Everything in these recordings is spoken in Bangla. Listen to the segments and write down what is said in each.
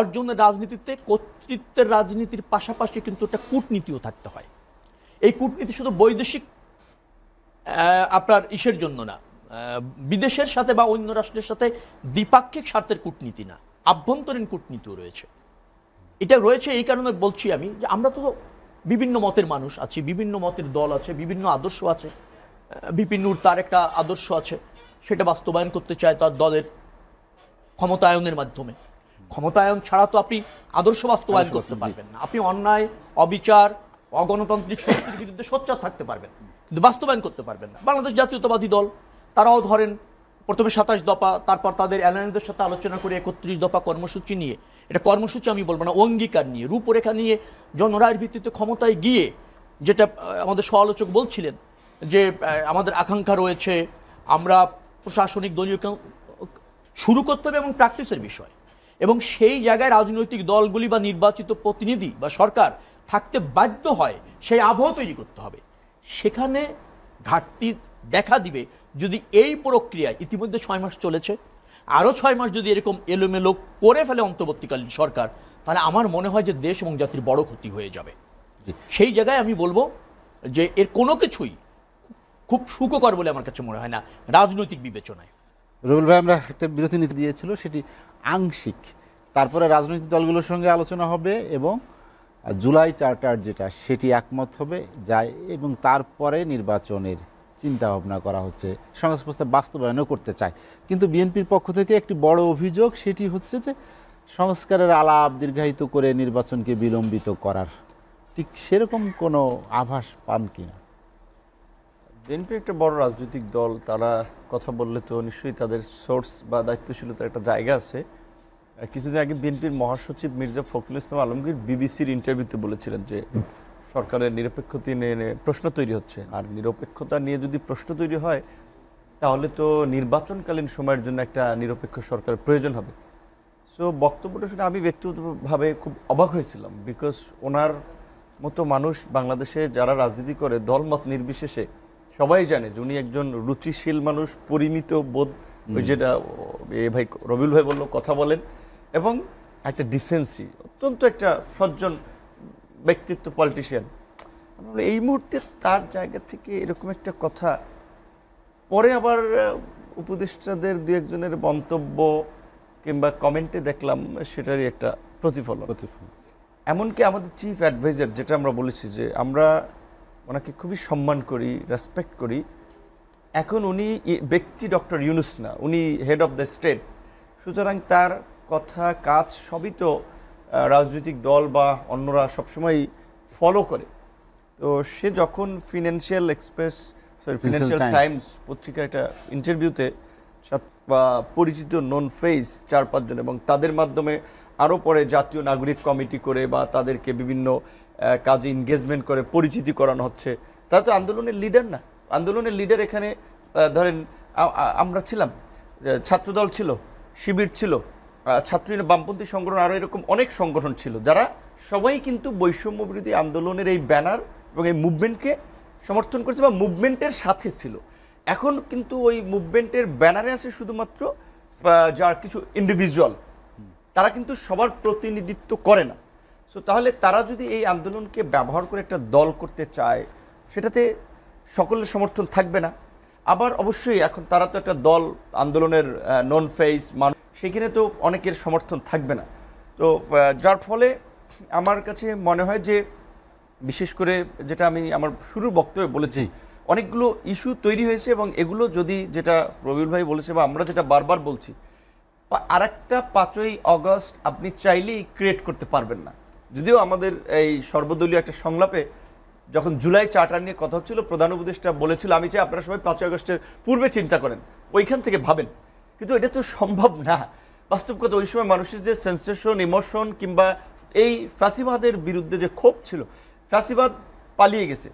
তার জন্য রাজনীতিতে কর্তৃত্বের রাজনীতির পাশাপাশি কিন্তু একটা কূটনীতিও থাকতে হয়। এই কূটনীতি শুধু বৈদেশিক আপনার ইসের জন্য না বিদেশের সাথে বা অন্য রাষ্ট্রের সাথে দ্বিপাক্ষিক স্বার্থের কূটনীতি না, আভ্যন্তরীণ কূটনীতিও রয়েছে। এটা রয়েছে এই কারণে বলছি আমি যে আমরা তো বিভিন্ন মতের মানুষ আছি, বিভিন্ন মতের দল আছে, বিভিন্ন আদর্শ আছে বিপিনুর তার একটা আদর্শ আছে, সেটা বাস্তবায়ন করতে চায় তার দলের ক্ষমতায়নের মাধ্যমে। ক্ষমতায়ন ছাড়া তো আপনি আদর্শ বাস্তবায়ন করতে পারবেন না। আপনি অন্যায় অবিচার অগণতান্ত্রিক শক্তির বিরুদ্ধে সোচ্চার থাকতে পারবেন কিন্তু বাস্তবায়ন করতে পারবেন না। বাংলাদেশ জাতীয়তাবাদী দল তারাও ধরেন প্রথমে সাতাশ দফা তারপর তাদের অ্যালায়েন্সদের সাথে আলোচনা করে একত্রিশ দফা কর্মসূচি নিয়ে এটা কর্মসূচি আমি বলব না অঙ্গীকার নিয়ে রূপরেখা নিয়ে জনরায়ের ভিত্তিতে ক্ষমতায় গিয়ে যেটা আমাদের সমালোচক বলছিলেন যে আমাদের আকাঙ্ক্ষা রয়েছে আমরা প্রশাসনিক দলীয় শুরু করতে হবে এবং প্র্যাকটিসের বিষয়। এবং সেই জায়গায় রাজনৈতিক দলগুলি বা নির্বাচিত প্রতিনিধি বা সরকার থাকতে বাধ্য হয় সেই আবহ তৈরি করতে হবে। সেখানে ঘাটতি দেখা দিবে যদি এই প্রক্রিয়ায় ইতিমধ্যে ছয় মাস চলেছে। আরও ছয় মাস যদি এরকম এলোমেলো করে ফেলে অন্তর্বর্তীকালীন সরকার তাহলে আমার মনে হয় যে দেশ এবং জাতির বড় ক্ষতি হয়ে যাবে। সেই জায়গায় আমি বলব যে এর কোনো কিছুই খুব সুখকর বলে আমার কাছে মনে হয় না রাজনৈতিক বিবেচনায়। রুবেল ভাই, আমরা একটা বিরতি নীতি দিয়েছিল, সেটি আংশিক। তারপরে রাজনৈতিক দলগুলোর সঙ্গে আলোচনা হবে এবং জুলাই চার্টার যেটা, সেটি একমত হবে যায় এবং তারপরে নির্বাচনের চিন্তা ভাবনা করা হচ্ছে। প্রস্তাব বাস্তবায়নও করতে চায়। কিন্তু বিএনপির পক্ষ থেকে একটি বড় অভিযোগ, সেটি হচ্ছে যে সংস্কারের আলাপ দীর্ঘায়িত করে নির্বাচনকে বিলম্বিত করার ঠিক সেরকম কোনো আভাস পান কিনা? বিএনপি একটা বড় রাজনৈতিক দল, তারা কথা বললে তো নিশ্চয়ই তাদের সোর্স বা দায়িত্বশীলতার একটা জায়গা আছে। কিছুদিন আগে বিএনপির মহাসচিব মির্জা ফখরুল ইসলাম আলমগীর বিবিসির ইন্টারভিউতে বলেছিলেন যে, সরকারের নিরপেক্ষতা নিয়ে প্রশ্ন তৈরি হচ্ছে। আর নিরপেক্ষতা নিয়ে যদি প্রশ্ন তৈরি হয়, তাহলে তো নির্বাচনকালীন সময়ের জন্য একটা নিরপেক্ষ সরকারের প্রয়োজন হবে। সো বক্তব্যটা শুনে আমি ব্যক্তিগতভাবে খুব অবাক হয়েছিলাম বিকজ ওনার মতো মানুষ বাংলাদেশে যারা রাজনীতি করে, দলমত নির্বিশেষে সবাই জানে যে উনি একজন রুচিশীল মানুষ পরিমিত বোধ ওই যেটা এ ভাই রবিউল ভাই বলল কথা বলেন। এবং একটা ডিসেন্সি অত্যন্ত একটা সজ্জন ব্যক্তিত্ব পলিটিশিয়ান এই মুহূর্তে তার জায়গা থেকে এরকম একটা কথা পরে আবার উপদেষ্টাদের দু একজনের মন্তব্য কিংবা কমেন্টে দেখলাম সেটারই একটা প্রতিফলন। প্রতিফলন। এমনকি আমাদের চিফ অ্যাডভাইজার যেটা আমরা বলেছি যে আমরা ওনাকে খুবই সম্মান করি রেসপেক্ট করি। এখন উনি ব্যক্তি ডক্টর ইউনুস না উনি হেড অফ দ্য স্টেট সুতরাং তার কথা কাজ সবই তো রাজনৈতিক দল বা অন্যরা সবসময় ফলো করে। তো সে যখন Financial Express sorry Financial Times পত্রিকার একটা ইন্টারভিউতে বা পরিচিত নন ফেস চার পাঁচজন এবং তাদের মাধ্যমে আরও পরে জাতীয় নাগরিক কমিটি করে বা তাদেরকে বিভিন্ন কাজে এনগেজমেন্ট করে পরিচিতি করানো হচ্ছে। তারা তো আন্দোলনের লিডার না। আন্দোলনের লিডার এখানে ধরেন আমরা ছিলাম ছাত্রদল ছিল, শিবির ছিল ছাত্রী বামপন্থী সংগঠন আরও এরকম অনেক সংগঠন ছিল, যারা সবাই কিন্তু বৈষম্য বিরোধী আন্দোলনের এই ব্যানার এবং এই মুভমেন্টকে সমর্থন করেছে বা মুভমেন্টের সাথে ছিল। এখন কিন্তু ওই মুভমেন্টের ব্যানারে আছে শুধুমাত্র যার কিছু ইন্ডিভিজুয়াল তারা কিন্তু সবার প্রতিনিধিত্ব করে না। সো তাহলে তারা যদি এই আন্দোলনকে ব্যবহার করে একটা দল করতে চায় সেটাতে সকলের সমর্থন থাকবে না। আবার অবশ্যই এখন তারা তো একটা দল আন্দোলনের নন ফেস মানুষ সেখানে তো অনেকের সমর্থন থাকবে না। তো যার ফলে আমার কাছে মনে হয় যে বিশেষ করে যেটা আমি আমার শুরুর বক্তব্যে বলেছি অনেকগুলো ইস্যু তৈরি হয়েছে এবং এগুলো যদি যেটা রবিউল ভাই বলেছে বা আমরা যেটা বারবার বলছি আর একটা পাঁচই অগস্ট আপনি চাইলেই ক্রিয়েট করতে পারবেন না। যদিও আমাদের এই সর্বদলীয় একটা সংলাপে যখন জুলাই চার্টার নিয়ে কথা হচ্ছিল, প্রধান উপদেষ্টা বলেছিল, আমি চাই আপনারা সবাই পাঁচই আগস্টের পূর্বে চিন্তা করেন, ওইখান থেকে ভাবেন। কিন্তু এটা তো সম্ভব না। বাস্তব কথা ওই সময় মানুষের যে সেন্সেশন, ইমোশন কিংবা এই ফ্যাসিবাদের বিরুদ্ধে যে ক্ষোভ ছিল, ফ্যাসিবাদ পালিয়ে গেছে।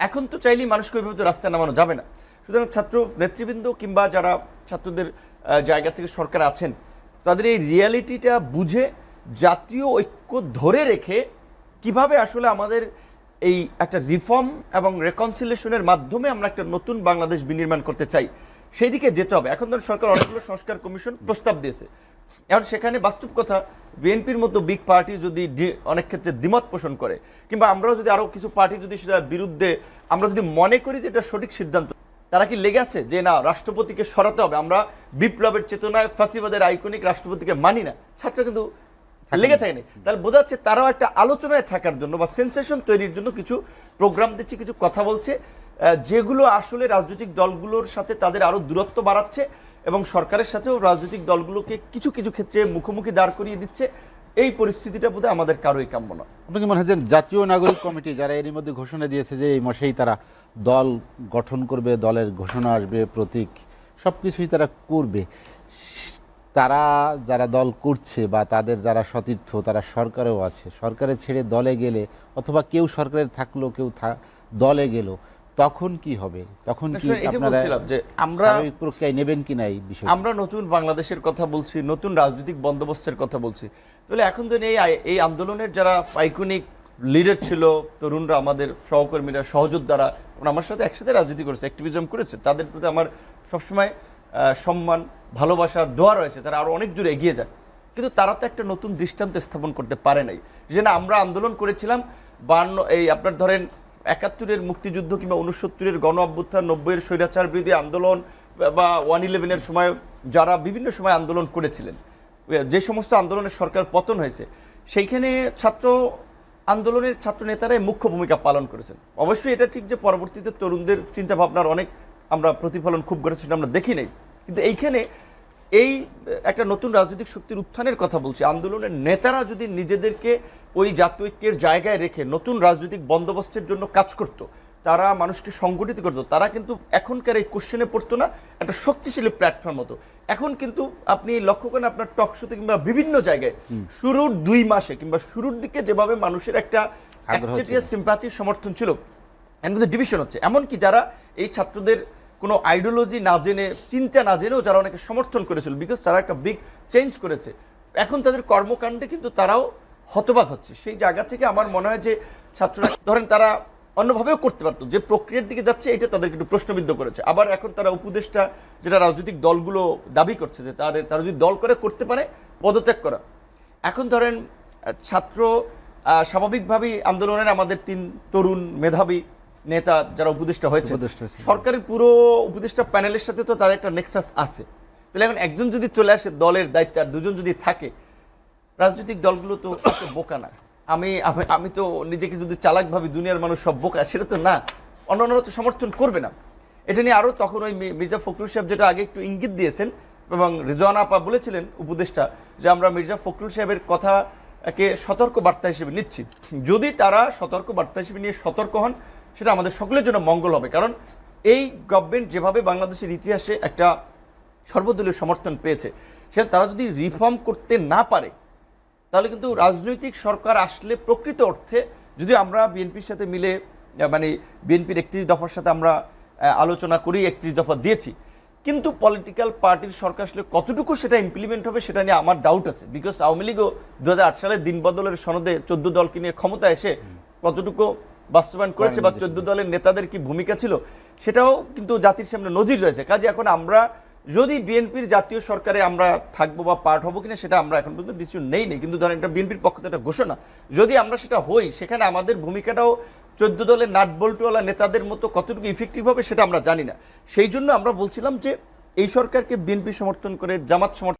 এখন তো চাইলেই মানুষকে ওইভাবে তো রাস্তায় নামানো যাবে না। সুতরাং ছাত্র নেতৃবৃন্দ কিংবা যারা ছাত্রদের জায়গা থেকে সরকার আছেন, তাদের এই রিয়ালিটিটা বুঝে জাতীয় ঐক্য ধরে রেখে কীভাবে আসলে আমাদের এই একটা রিফর্ম এবং রেকনসিলেশনের মাধ্যমে আমরা একটা নতুন বাংলাদেশ বিনির্মাণ করতে চাই সেই দিকে যেতে হবে। এখন ধরুন সরকার অনেকগুলো সংস্কার কমিশন প্রস্তাব দিয়েছে। এখন সেখানে বাস্তব কথা বিএনপির মতো বিগ পার্টি যদি অনেক ক্ষেত্রে দ্বিমত পোষণ করে, কিংবা আমরাও যদি আরও কিছু পার্টি যদি সেটা বিরুদ্ধে আমরা যদি মনে করি যে এটা সঠিক সিদ্ধান্ত, তারা কি লেগে আছে যে না, রাষ্ট্রপতিকে সরাতে হবে? আমরা বিপ্লবের চেতনায় ফাঁসিবাদের আইকনিক রাষ্ট্রপতিকে মানি না। ছাত্র কিন্তু লেগে থাকেনি তাহলে বোঝা যাচ্ছে তারাও একটা আলোচনায় থাকার জন্য বা সেন্সেশন তৈরির জন্য কিছু প্রোগ্রাম দিচ্ছে কিছু কথা বলছে যেগুলো আসলে রাজনৈতিক দলগুলোর সাথে তাদের আরও দূরত্ব বাড়াচ্ছে এবং সরকারের সাথেও রাজনৈতিক দলগুলোকে কিছু কিছু ক্ষেত্রে মুখোমুখি দাঁড় করিয়ে দিচ্ছে এই পরিস্থিতিটা বোধহয় আমাদের কারোই কাম্য নয়। আপনাকে মনে হয় যে জাতীয় নাগরিক কমিটি যারা এরই মধ্যে ঘোষণা দিয়েছে যে এই মাসেই তারা দল গঠন করবে দলের ঘোষণা আসবে প্রতীক সব কিছুই তারা করবে তারা যারা দল করছে বা তাদের যারা সতীর্থ তারা সরকারেও আছে। সরকারে ছেড়ে দলে গেলে অথবা কেউ সরকারে থাকল কেউ থা- দলে গেল তখন কি হবে? তখন কি আপনারা বলছিলাম যে আমরা প্রক্রিয়ায় নেবেন কিনা এই বিষয় আমরা নতুন বাংলাদেশের কথা বলছি নতুন রাজনৈতিক বন্দোবস্তের কথা বলছি। তাহলে এখন তো এই এই আন্দোলনের যারা আইকনিক লিডার ছিল তরুণরা আমাদের সহকর্মীরা সহযোদ্ধারা আমার সাথে একসাথে রাজনীতি করেছে অ্যাক্টিভিজম করেছে। তাদের প্রতি আমার সবসময় সম্মান ভালোবাসা দোয়া রয়েছে তারা আরও অনেক দূরে এগিয়ে যায় কিন্তু তারা তো একটা নতুন দৃষ্টান্ত স্থাপন করতে পারে নাই। যে না, আমরা আন্দোলন করেছিলাম, বান্ন, এই আপনার ধরেন একাত্তরের মুক্তিযুদ্ধ কিংবা উনসত্তরের গণ অভ্যুত্থান, নব্বইয়ের স্বৈরাচার বিরোধী আন্দোলন বা ওয়ান ইলেভেনের সময় যারা বিভিন্ন সময় আন্দোলন করেছিলেন, যে সমস্ত আন্দোলনের সরকার পতন হয়েছে, সেইখানে ছাত্র আন্দোলনের ছাত্র নেতারাই মুখ্য ভূমিকা পালন করেছেন। অবশ্যই এটা ঠিক যে পরবর্তীতে তরুণদের চিন্তাভাবনার অনেক আমরা প্রতিফলন খুব সেটা আমরা দেখি নাই। কিন্তু এইখানে এই একটা নতুন রাজনৈতিক শক্তির উত্থানের কথা বলছি। আন্দোলনের নেতারা যদি নিজেদেরকে ওই জাতীয় ঐক্যের জায়গায় রেখে নতুন রাজনৈতিক বন্দোবস্তের জন্য কাজ করত তারা মানুষকে সংগঠিত করতো তারা কিন্তু এখনকার এই কোশ্চেনে পড়তো না একটা শক্তিশালী প্ল্যাটফর্ম হতো এখন কিন্তু আপনি লক্ষ্য করেন আপনার টক শোতে কিংবা বিভিন্ন জায়গায় শুরুর দুই মাসে কিংবা শুরুর দিকে যেভাবে মানুষের একটা সিম্পাথি সমর্থন ছিল এখন কিন্তু ডিভিশন হচ্ছে। এমনকি যারা এই ছাত্রদের কোনো আইডিওলজি না জেনে, চিন্তা না জেনেও যারা অনেকে সমর্থন করেছিল বিকজ তারা একটা বিগ চেঞ্জ করেছে। এখন তাদের কর্মকাণ্ডে কিন্তু তারাও হতবাক হচ্ছে। সেই জায়গা থেকে আমার মনে হয় যে ছাত্ররা, ধরেন তারা অন্যভাবেও করতে পারতো। যে প্রক্রিয়ার দিকে যাচ্ছে, এটা তাদেরকে একটু প্রশ্নবিদ্ধ করেছে। আবার এখন তারা উপদেষ্টা, যেটা রাজনৈতিক দলগুলো দাবি করছে যে তাদের, তারা যদি দল করে, করতে পারে, পদত্যাগ করা। এখন ধরেন ছাত্র স্বাভাবিকভাবেই আন্দোলনের আমাদের তিন তরুণ মেধাবী নেতা যারা উপদেষ্টা হয়েছে। সরকারের পুরো উপদেষ্টা প্যানেলের সাথে তো তাদের একটা নেক্সাস আছে। তাহলে এখন একজন যদি চলে আসে দলের দায়িত্ব আর দুজন যদি থাকে রাজনৈতিক দলগুলো তো বোকা না। আমি আমি- আমি তো নিজেকে যদি চালাক ভাবি দুনিয়ার মানুষ সব বোকা সেটা তো না। অন্যান্যরা তো সমর্থন করবে না। এটা নিয়ে আরও তখন ওই মির্জা ফখরুল সাহেব যেটা আগে একটু ইঙ্গিত দিয়েছেন এবং রিজওয়ানা আপা বলেছিলেন উপদেষ্টা যে আমরা মির্জা ফখরুল সাহেবের কথাকে সতর্ক বার্তা হিসেবে নিচ্ছি। যদি তারা সতর্ক বার্তা হিসেবে নিয়ে সতর্ক হন সেটা আমাদের সকলের জন্য মঙ্গল হবে। কারণ এই গভর্নমেন্ট যেভাবে বাংলাদেশের ইতিহাসে একটা সর্বদলীয় সমর্থন পেয়েছে সে তারা যদি রিফর্ম করতে না পারে, তাহলে কিন্তু রাজনৈতিক সরকার আসলে প্রকৃত অর্থে যদি আমরা বিএনপির সাথে মিলে মানে বিএনপির একত্রিশ দফার সাথে আমরা আলোচনা করি, একত্রিশ দফা দিয়েছি, কিন্তু পলিটিক্যাল পার্টির সরকার আসলে কতটুকু সেটা ইমপ্লিমেন্ট হবে সেটা নিয়ে আমার ডাউট আছে। বিকজ আওয়ামী লীগও দু হাজার আট সালে দিন বদলের সনদে চোদ্দ দলকে নিয়ে ক্ষমতা এসে কতটুকু বাস্তবায়ন করেছে বা চোদ্দ দলের নেতাদের কি ভূমিকা ছিল সেটাও কিন্তু জাতির সামনে নজির রয়েছে। কাজে এখন আমরা যদি বিএনপির জাতীয় সরকারে আমরা থাকব বা পার্ট হব কিনা সেটা আমরা এখন পর্যন্ত ডিসিশন নেই নেই। কিন্তু ধরেন এটা বিএনপির পক্ষ থেকে একটা ঘোষণা। যদি আমরা সেটা হই সেখানে আমাদের ভূমিকাটাও চোদ্দ দলের নাট বল্টুওয়ালা নেতাদের মতো কতটুকু ইফেক্টিভ হবে সেটা আমরা জানি না। সেই জন্য আমরা বলছিলাম যে এই সরকারকে বিএনপি সমর্থন করে জামাত সমর্থন